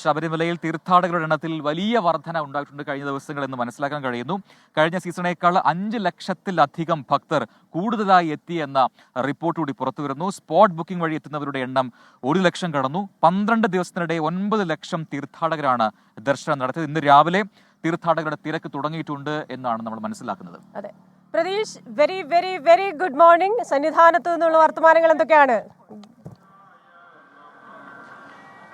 ശബരിമലയിൽ തീർത്ഥാടകരുടെ എണ്ണത്തിൽ വലിയ വർധന ഉണ്ടായിട്ടുണ്ട് കഴിഞ്ഞ ദിവസങ്ങൾ എന്ന് മനസ്സിലാക്കാൻ കഴിയുന്നു. കഴിഞ്ഞ സീസണേക്കാൾ അഞ്ച് ലക്ഷത്തിലധികം ഭക്തർ കൂടുതലായി എത്തിയെന്ന റിപ്പോർട്ട് കൂടി പുറത്തു വരുന്നു. സ്പോട്ട് ബുക്കിംഗ് വഴി എത്തുന്നവരുടെ എണ്ണം ഒരു ലക്ഷം കടന്നു. പന്ത്രണ്ട് ദിവസത്തിനിടെ ഒൻപത് ലക്ഷം തീർത്ഥാടകരാണ് ദർശനം നടത്തിയത്. ഇന്ന് രാവിലെ തീർത്ഥാടകരുടെ തിരക്ക് തുടങ്ങിയിട്ടുണ്ട് എന്നാണ് നമ്മൾ മനസ്സിലാക്കുന്നത്. അതെ. Pratheesh very very very good morning സന്നിധാനത്തു നിന്നുള്ള വർത്തമാനങ്ങൾ എന്തൊക്കെയാണ്?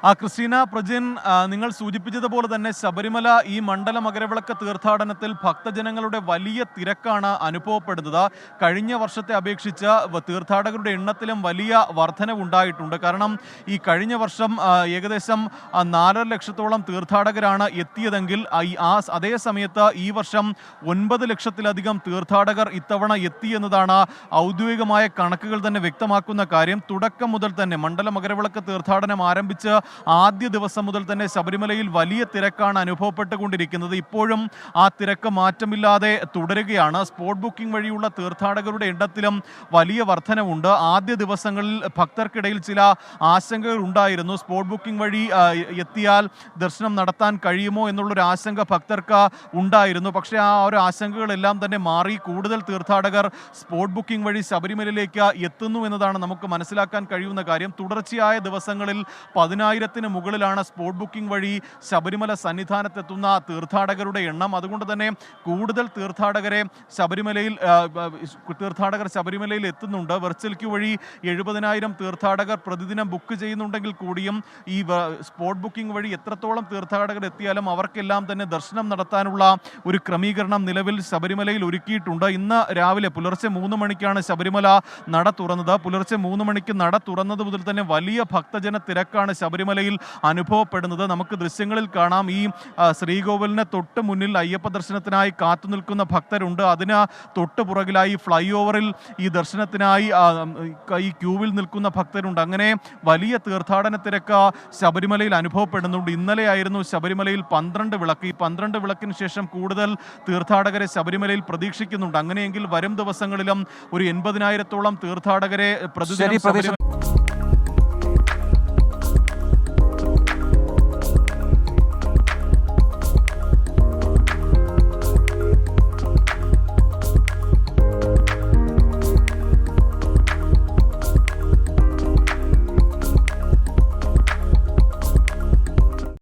ആ ക്രിസ്റ്റീന പ്രജിൻ നിങ്ങൾ സൂചിപ്പിച്ചതുപോലെ തന്നെ ശബരിമല ഈ മണ്ഡല മകരവിളക്ക് തീർത്ഥാടനത്തിൽ ഭക്തജനങ്ങളുടെ വലിയ തിരക്കാണ് അനുഭവപ്പെടുന്നത്. കഴിഞ്ഞ വർഷത്തെ അപേക്ഷിച്ച് തീർത്ഥാടകരുടെ എണ്ണത്തിലും വലിയ വർധനവ് ഉണ്ടായിട്ടുണ്ട് കാരണം ഈ കഴിഞ്ഞ വർഷം ഏകദേശം നാലര ലക്ഷത്തോളം തീർത്ഥാടകരാണ് എത്തിയതെങ്കിൽ ആ, അതേ സമയത്ത് ഈ വർഷം ഒൻപത് ലക്ഷത്തിലധികം തീർത്ഥാടകർ ഇത്തവണ എത്തിയെന്നതാണ് ഔദ്യോഗികമായ കണക്കുകൾ തന്നെ വ്യക്തമാക്കുന്ന കാര്യം. തുടക്കം മുതൽ തന്നെ മണ്ഡല മകരവിളക്ക് തീർത്ഥാടനം ആരംഭിച്ച് ആദ്യ ദിവസം മുതൽ തന്നെ ശബരിമലയിൽ വലിയ തിരക്കാണ് അനുഭവപ്പെട്ടുകൊണ്ടിരിക്കുന്നത്. ഇപ്പോഴും ആ തിരക്ക് മാറ്റമില്ലാതെ തുടരുകയാണ്. സ്പോട്ട് ബുക്കിംഗ് വഴിയുള്ള തീർത്ഥാടകരുടെ എണ്ണത്തിലും വലിയ വർധനവുണ്ട്. ആദ്യ ദിവസങ്ങളിൽ ഭക്തർക്കിടയിൽ ചില ആശങ്കകൾ ഉണ്ടായിരുന്നു. സ്പോട്ട് ബുക്കിംഗ് വഴി എത്തിയാൽ ദർശനം നടത്താൻ കഴിയുമോ എന്നുള്ളൊരു ആശങ്ക ഭക്തർക്ക് ഉണ്ടായിരുന്നു. പക്ഷേ ആ ഒരു ആശങ്കകളെല്ലാം തന്നെ മാറി. കൂടുതൽ തീർത്ഥാടകർ സ്പോട്ട് ബുക്കിംഗ് വഴി ശബരിമലയിലേക്ക് എത്തുന്നു എന്നതാണ് നമുക്ക് മനസ്സിലാക്കാൻ കഴിയുന്ന കാര്യം. തുടർച്ചയായ ദിവസങ്ങളിൽ പതിനായിരത്തിന് മുകളിലാണ് സ്പോട്ട് ബുക്കിംഗ് വഴി ശബരിമല സന്നിധാനത്തെത്തുന്ന തീർത്ഥാടകരുടെ എണ്ണം. അതുകൊണ്ട് തന്നെ കൂടുതൽ തീർത്ഥാടകരെ ശബരിമലയിൽ തീർത്ഥാടകർ ശബരിമലയിൽ എത്തുന്നുണ്ട്. വെർച്വൽ ക്യൂ വഴി എഴുപതിനായിരം തീർത്ഥാടകർ പ്രതിദിനം ബുക്ക് ചെയ്യുന്നുണ്ടെങ്കിൽ കൂടിയും ഈ സ്പോട്ട് ബുക്കിംഗ് വഴി എത്രത്തോളം തീർത്ഥാടകർ എത്തിയാലും അവർക്കെല്ലാം തന്നെ ദർശനം നടത്താനുള്ള ഒരു ക്രമീകരണം നിലവിൽ ശബരിമലയിൽ ഒരുക്കിയിട്ടുണ്ട്. ഇന്ന് രാവിലെ പുലർച്ചെ മൂന്ന് മണിക്കാണ് ശബരിമല നട തുറന്നത്. പുലർച്ചെ മൂന്ന് മണിക്ക് നട തുറന്നത് മുതൽ തന്നെ വലിയ ഭക്തജന തിരക്കാണ് ശബരിമലയിൽ അനുഭവപ്പെടുന്നത്. നമുക്ക് ദൃശ്യങ്ങളിൽ കാണാം. ഈ ശ്രീകോവിലിന് തൊട്ട് മുന്നിൽ അയ്യപ്പ ദർശനത്തിനായി കാത്തു നിൽക്കുന്ന ഭക്തരുണ്ട്. അതിന് തൊട്ട് പുറകിലായി ഫ്ലൈ ഓവറിൽ ഈ ദർശനത്തിനായി ഈ ക്യൂവിൽ നിൽക്കുന്ന ഭക്തരുണ്ട്. അങ്ങനെ വലിയ തീർത്ഥാടന തിരക്ക് ശബരിമലയിൽ അനുഭവപ്പെടുന്നുണ്ട്. ഇന്നലെയായിരുന്നു ശബരിമലയിൽ പന്ത്രണ്ട് വിളക്ക്. ഈ പന്ത്രണ്ട് വിളക്കിന് ശേഷം കൂടുതൽ തീർത്ഥാടകരെ ശബരിമലയിൽ പ്രതീക്ഷിക്കുന്നുണ്ട്. അങ്ങനെയെങ്കിൽ വരും ദിവസങ്ങളിലും ഒരു എൺപതിനായിരത്തോളം തീർത്ഥാടകരെ പ്രതിദിനം